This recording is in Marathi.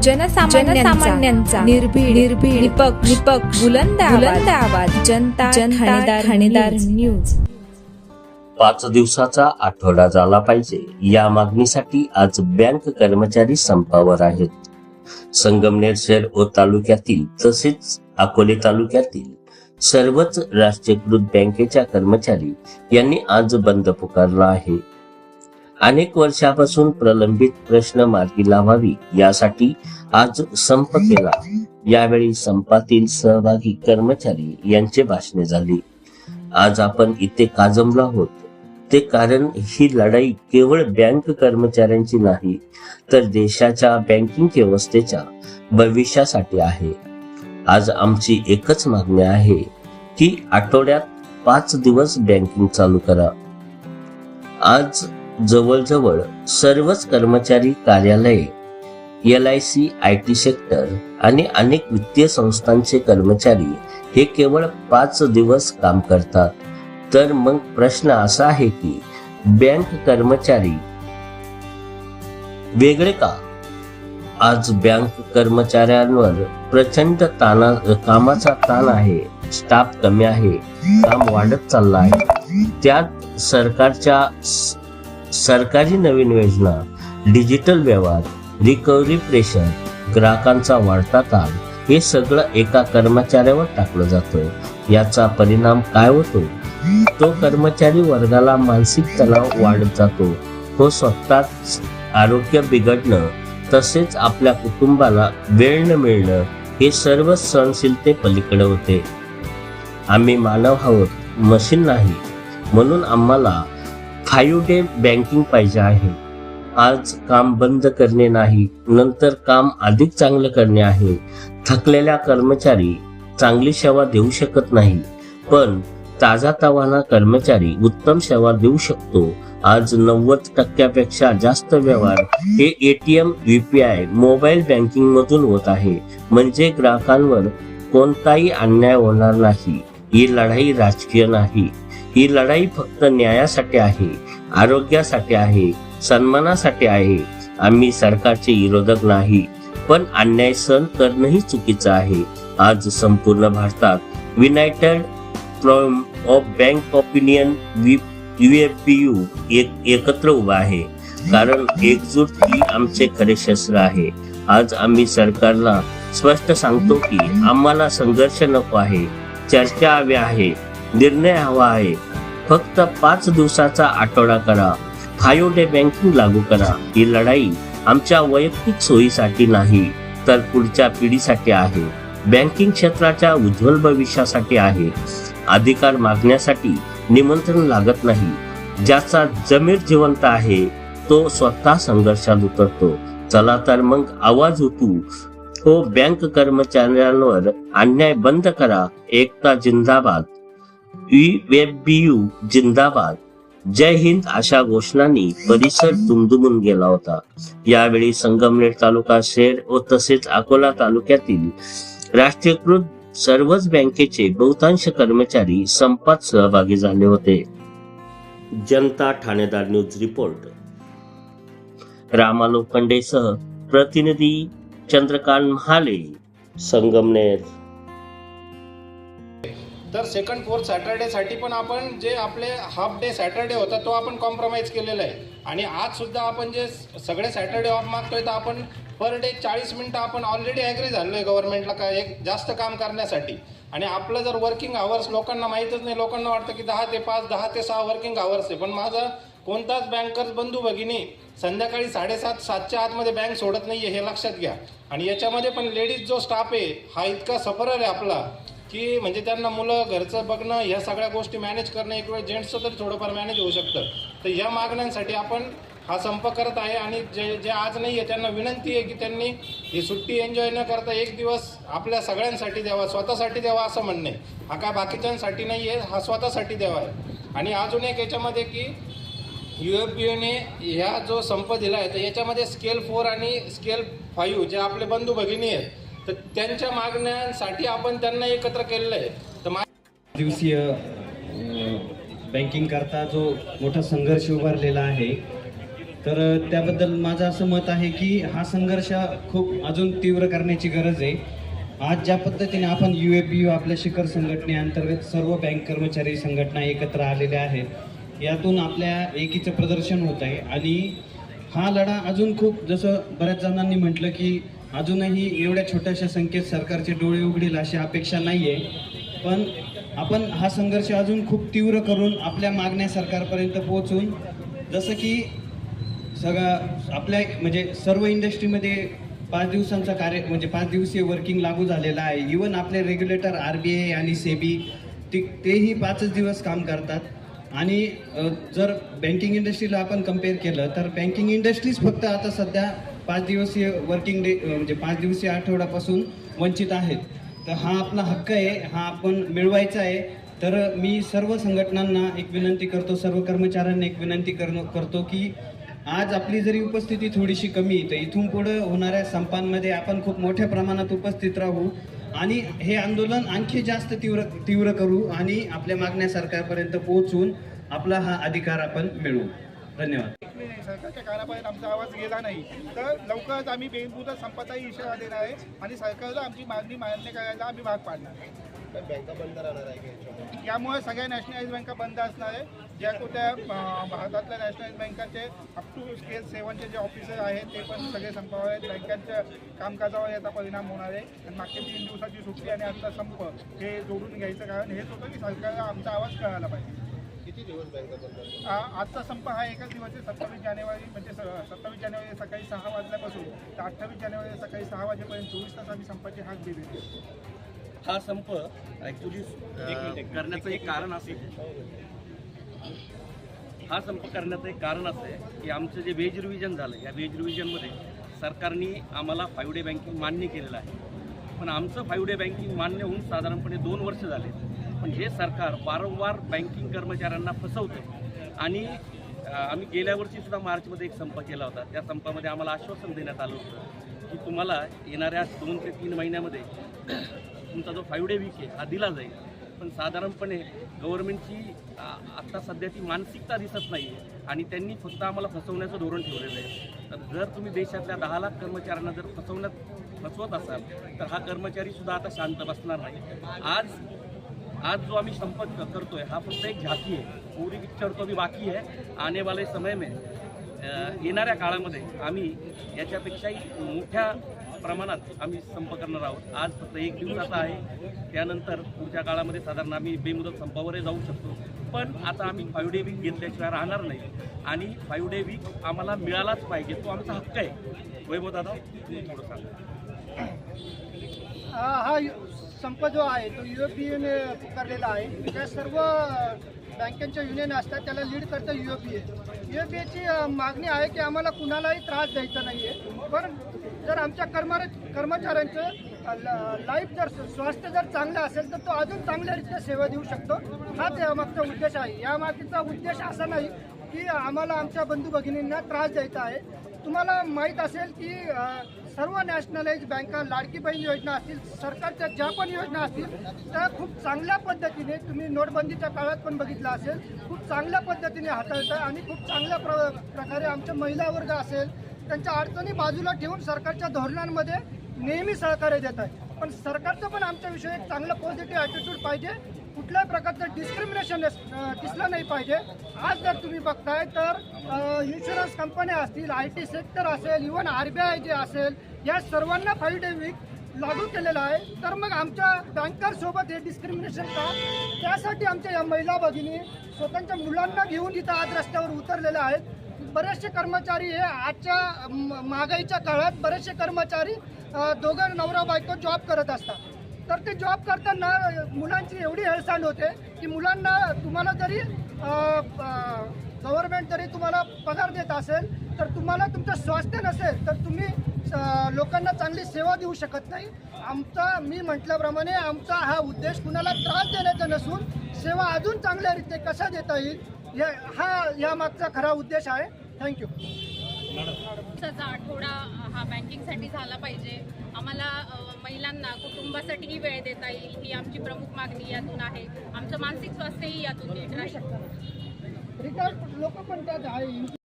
जनसामान्यांचा निर्भीड निर्भीड निपक्ष निपक्ष बुलंद बुलंद आवाज. जनता जनता ठाणेदार न्यूज. पाच दिवसाचा आठवडा झाला पाहिजे. या मागणीसाठी आज बँक कर्मचारी संपावर आहेत. संगमनेर शहर व तालुक्यातील तसेच अकोले तालुक्यातील सर्वच राष्ट्रीयकृत बँकेच्या कर्मचारी यांनी आज बंद पुकारला आहे. अनेक वर्षापासून प्रलंबित प्रश्न मार्गी लावावी यासाठी आज संप केला. यावेळी संपातील सहभागी कर्मचारी यांचे भाषणे झाली. आज आपण इथे काजमला आहोत. ते कारण ही लढाई केवळ बँक कर्मचाऱ्यांची नाही तर देशाच्या बँकिंग व्यवस्थेच्या भविष्यासाठी आहे. आज आमची एकच मागणी आहे की आठवड्यात पाच दिवस बँकिंग चालू करा. आज जवळजवळ सर्वच कर्मचारी कार्यालये L I C I T sector आणि अनेक वित्तीय संस्थांचे कर्मचारी हे केवळ पाच दिवस काम करतात. तर मग प्रश्न असा आहे की बँक कर्मचारी वेगळे का? आज बँक कर्मचाऱ्यांवर प्रचंड ताना कामाचा ताण आहे स्टाफ कमी आहे काम वाढत चाललं आहे. त्यात सरकारच्या सरकारी नवीन योजना डिजिटल व्यवहार रिकव्हरी प्रेशर ग्राहकांचा वाढता ताण हे सगळं एका कर्मचाऱ्यावर टाकलं जातं. याचा परिणाम काय होतो? तो कर्मचारी वर्गाला मानसिक तणाव वाढत जातो. तो स्वतःच आरोग्य बिघडणं तसेच आपल्या कुटुंबाला वेळ न मिळणं हे सर्व सहनशीलते पलीकडे होते. आम्ही मानव आहोत मशीन नाही. म्हणून आम्हाला फाईव्ह डे बँकिंग पाहिजे आहे. आज काम बंद करणे नाही नंतर काम अधिक चांगलं करणे आहे. थकलेल्या कर्मचारी चांगली सेवा देऊ शकत नाही पण ताजा तवाना कर्मचारी उत्तम सेवा देऊ शकतो. आज नव्वद टक्क्यापेक्षा जास्त व्यवहार हे एटीएम युपीआय मोबाईल बँकिंग मधून होत आहे. म्हणजे ग्राहकांवर कोणताही अन्याय होणार नाही. ही लढाई राजकीय नाही. ही लढाई फक्त न्यायासाठी आहे आरोग्यासाठी आहे सन्मानासाठी आहे. आम्ही सरकारचे विरोधक नाही पण अन्याय सहन करणंही चुकीचं आहे. आज संपूर्ण भारतात united forum of bank opinion UFBU एक एकत्र उभा आहे. कारण एकजूट ही आमचे खरे शस्त्र आहे. आज आम्ही सरकारला स्पष्ट सांगतो की आम्हाला संघर्ष नको आहे चर्चा हवी आहे. निर्णय हवा आहे. फक्त पाच दिवसाचा आठवडा करा. फायव्ह डे बँकिंग लागू करा. ही लढाई आमच्या वैयक्तिक सोयीसाठी नाही तर पुढच्या पिढीसाठी आहे. बँकिंग क्षेत्राच्या उज्ज्वल भविष्यासाठी आहे. अधिकार मागण्यासाठी निमंत्रण लागत नाही. ज्याचा जमीर जिवंत आहे तो स्वतः संघर्षात उतरतो. चला तर मग आवाज उठू. हो बँक कर्मचाऱ्यांवर अन्याय बंद करा. एकता जिंदाबाद. यू जिंदाबाद. जय हिंद अशा घोषणांनी परिसर दुमदुमून गेला होता. यावेळी संगमनेर तालुका शहर व तसेच अकोला तालुक्यातील राष्ट्रीयकृत सर्वच बँकेचे बहुतांश कर्मचारी संपात सहभागी झाले होते. Janata Thanedar news report. Rama लोखंडेसह प्रतिनिधी चंद्रकांत महाले संगमनेर. तर सेकंड फोर्थ सॅटर्डेसाठी पण आपण जे आपले हाफ डे सॅटर्डे होता तो आपण कॉम्प्रोमाइज केलेला आहे. आणि आजसुद्धा आपण जे सगळे सॅटर्डे ऑफ मागतोय तर आपण पर डे चाळीस मिनटं आपण ऑलरेडी ॲग्री झालो आहे गव्हर्नमेंटला का एक जास्त काम करण्यासाठी. आणि आपलं जर वर्किंग आवर्स लोकांना माहीतच नाही लोकांना वाटतं की दहा ते पाच दहा ते सहा वर्किंग आवर्स आहे. पण माझा कोणताच बँकर्स बंधू भगिनी संध्याकाळी साडेसात सातच्या आतमध्ये बँक सोडत नाही आहे हे लक्षात घ्या. आणि याच्यामध्ये पण लेडीज जो स्टाफ आहे हा इतका सफरर आहे आपला. की म्हणजे त्यांना मुलं घरचं बघणं ह्या सगळ्या गोष्टी मॅनेज करणं एक वेळ जेंट्सचं तरी थोडंफार मॅनेज होऊ शकतं. तर या मागण्यांसाठी आपण हा संप करत आहे आणि जे जे आज नाही आहे त्यांना विनंती आहे की त्यांनी ही सुट्टी एन्जॉय न करता एक दिवस आपल्या सगळ्यांसाठी द्यावा स्वतःसाठी द्यावा असं म्हणणं आहे. हा काय बाकीच्यांसाठी नाही आहे हा स्वतःसाठी द्यावा आहे. आणि अजून एक याच्यामध्ये की यू एफ बी ने ह्या जो संप दिला आहे तर याच्यामध्ये स्केल फोर आणि स्केल फाईव्ह जे आपले बंधू भगिनी आहेत तर त्यांच्या मागण्यांसाठी आपण त्यांना एकत्र केलेलं आहे. तर मा दिवसीय बँकिंगकरता बँकिंग करता जो मोठा संघर्ष उभारलेला आहे तर त्याबद्दल माझं असं मत आहे की हा संघर्ष खूप अजून तीव्र करण्याची गरज आहे. आज ज्या पद्धतीने आपण यू ए बी यू आपल्या शिखर संघटनेअंतर्गत सर्व बँक कर्मचारी संघटना एकत्र आलेल्या आहेत यातून आपल्या एकीचं प्रदर्शन होत आहे. आणि हा लढा अजून खूप जसं बऱ्याच जणांनी म्हटलं की अजूनही एवढ्या छोट्याशा संख्येत सरकारचे डोळे उघडील अशी अपेक्षा नाही आहे पण आपण हा संघर्ष अजून खूप तीव्र करून आपल्या मागण्या सरकारपर्यंत पोहोचून जसं की सगळं आपल्या म्हणजे सर्व इंडस्ट्रीमध्ये पाच दिवसांचा कार्य म्हणजे पाच दिवसीय वर्किंग लागू झालेलं आहे. इवन आपले रेग्युलेटर आर बी आय आणि सेबी ते तेही पाचच दिवस काम करतात. आणि जर बँकिंग इंडस्ट्रीला आपण कंपेअर केलं तर बँकिंग इंडस्ट्रीज फक्त आता सध्या पाच दिवसीय वर्किंग डे म्हणजे पाच दिवसीय आठवड्यापासून वंचित आहेत. तर हा आपला हक्क आहे हा आपण मिळवायचा आहे. तर मी सर्व संघटनांना एक विनंती करतो सर्व कर्मचाऱ्यांना एक विनंती करणं करतो की आज आपली जरी उपस्थिती थोडीशी कमी तर इथून पुढे होणाऱ्या संपांमध्ये आपण खूप मोठ्या प्रमाणात उपस्थित राहू आणि हे आंदोलन आणखी जास्त तीव्र तीव्र करू आणि आपल्या मागण्या सरकारपर्यंत पोहोचून आपला हा अधिकार आपण मिळवू. धन्यवाद. सरकारच्या कानापर्यंत आमचा आवाज गेला नाही तर लवकरच आम्ही बेमुदत संपताही इशारा देणार आहे आणि सरकारला आमची मागणी मान्य करायला आम्ही भाग पाडणार बँका बंद राहणार आहे? यामुळे सगळ्या नॅशनलाइज बँका बंद असणार आहे. ज्या कोणत्या अं, भारतातल्या नॅशनलाइज बँकाचे अप टू स्केल सेवनचे जे ऑफिसर आहेत ते पण सगळे संपावर आहेत. बँकांच्या कामकाजावर याचा परिणाम होणार आहे. आणि मागच्या तीन दिवसाची सुट्टी आणि आजचा संप हे जोडून घ्यायचं कारण हेच होतं की सरकारला आमचा आवाज कळायला पाहिजे. किती दिवस बँका बंद आजचा संप हा एकच दिवस आहे सत्तावीस जानेवारी म्हणजे सत्तावीस जानेवारी सकाळी सहा वाजल्यापासून तर अठ्ठावीस जानेवारी सकाळी सहा वाजेपर्यंत चोवीस तास आम्ही संपाची हाक दिली. हा संप ॲक्च्युली करण्याचं एक कारण असे हा संप करण्याचं एक कारण असं आहे की आमचं जे वेज रिव्हिजन झालं या वेज रिव्हिजनमध्ये सरकारने आम्हाला फाईव्ह डे बँकिंग मान्य केलेलं आहे. पण आमचं फाईव्ह डे बँकिंग मान्य होऊन साधारणपणे दोन वर्ष झाले. पण हे सरकार वारंवार बँकिंग कर्मचाऱ्यांना फसवतं. आणि आम्ही गेल्या वर्षीसुद्धा मार्चमध्ये एक संप केला होता. त्या संपामध्ये आम्हाला आश्वासन देण्यात आलं होतं की तुम्हाला येणाऱ्या दोन ते तीन महिन्यामध्ये तुमचा जो फाईव्ह डे वीक आहे हा दिला जाईल. पण साधारणपणे गव्हर्नमेंटची आत्ता सध्या ती मानसिकता दिसत नाही आहे आणि त्यांनी फक्त आम्हाला फसवण्याचं धोरण ठेवलेलं आहे. तर जर तुम्ही देशातल्या दहा लाख कर्मचाऱ्यांना जर फसवण्यात फसवत असाल तर हा कर्मचारीसुद्धा आता शांत बसणार नाही. आज आज जो आम्ही संपर्क करतो करतोय हा फक्त एक झाकी आहे. पूरी पिक्चर तो भी बाकी है आने वाले समय में येणाऱ्या काळामध्ये आम्ही याच्यापेक्षाही मोठ्या प्रमाणात आम्ही संप करणार आहोत. आज फक्त एक दिवसाचा आहे. त्यानंतर पुढच्या काळामध्ये साधारण आम्ही बेमुदत संपावरही जाऊ शकतो. पण आता आम्ही फाईव्ह डे वीक घेतल्याशिवाय राहणार नाही. आणि फाईव्ह डे वीक आम्हाला मिळालाच पाहिजे. तो आमचा हक्क आहे. वैभव दादा तुम्ही थोडं सांगा. हा संप जो आहे तो युरोपियन पुकारलेला आहे. त्या सर्व बँकेच्या युनियन असतात त्याला लीड करतं युरोपीए युरोपीएची मागणी आहे की आम्हाला कुणालाही त्रास द्यायचा नाही आहे पण जर आमच्या कर्म कर्मचाऱ्यांचं लाईफ जर स्वास्थ्य जर चांगलं असेल तर तो अजून चांगल्यारीत्या सेवा देऊ शकतो. हाच यामागचा उद्देश आहे. यामागचा उद्देश असा नाही की आम्हाला आमच्या बंधू भगिनींना त्रास द्यायचा आहे. तुम्हाला माहीत असेल की सर्व नॅशनलाइज बँका लाडकी बहीण योजना असतील सरकारच्या ज्या पण योजना असतील त्या खूप चांगल्या पद्धतीने तुम्ही नोटबंदीच्या काळात पण बघितलं असेल खूप चांगल्या पद्धतीने हाताळतं आणि खूप चांगल्या प्र प्रकारे आमच्या महिला वर्ग असेल त्यांच्या अडचणी बाजूला ठेवून सरकारच्या धोरणांमध्ये नेहमी सहकार्य देत आहे पण सरकारचं पण आमच्याविषयी एक चांगलं पॉझिटिव्ह ॲटिट्यूड पाहिजे. कुठल्याही प्रकारचं डिस्क्रिमिनेशन दिसलं नाही पाहिजे. आज जर तुम्ही बघताय तर इन्शुरन्स कंपन्या असतील आय टी सेक्टर असेल इव्हन आर बी आय जे असेल या सर्वांना फाईव्ह डे वीक लागू केलेलं आहे. तर मग आमच्या बँकरसोबत हे डिस्क्रिमिनेशन का? त्यासाठी आमच्या या महिला भगिनी स्वतःच्या मुलांना घेऊन इथं आज रस्त्यावर उतरलेल्या आहेत. बरेचसे कर्मचारी हे आजच्या म- महागाईच्या काळात बरेचसे कर्मचारी दोघं नवरा बायको जॉब करत असतात. तर ते जॉब करताना मुलांची एवढी हेळसांड होते की मुलांना तुम्हाला जरी गव्हर्नमेंट जरी तुम्हाला पगार देत असेल तर तुम्हाला तुमचं स्वास्थ्य नसेल तर तुम्ही लोकांना चांगली सेवा देऊ शकत नाही. आमचा मी म्हटल्याप्रमाणे आमचा हा उद्देश कुणाला त्रास देण्याचा नसून सेवा अजून चांगल्यारीत्या कशा देता येईल या हा या मागचा खरा उद्देश आहे. थँक्यू आठवडा हा बँकिंगसाठी झाला पाहिजे. आम्हाला महिलांना कुटुंबासाठीही वेळ देता येईल ही आमची प्रमुख मागणी यातून आहे. आमचं मानसिक स्वास्थ्यही यातून नीट राहील. लोक पण त्यात आहे.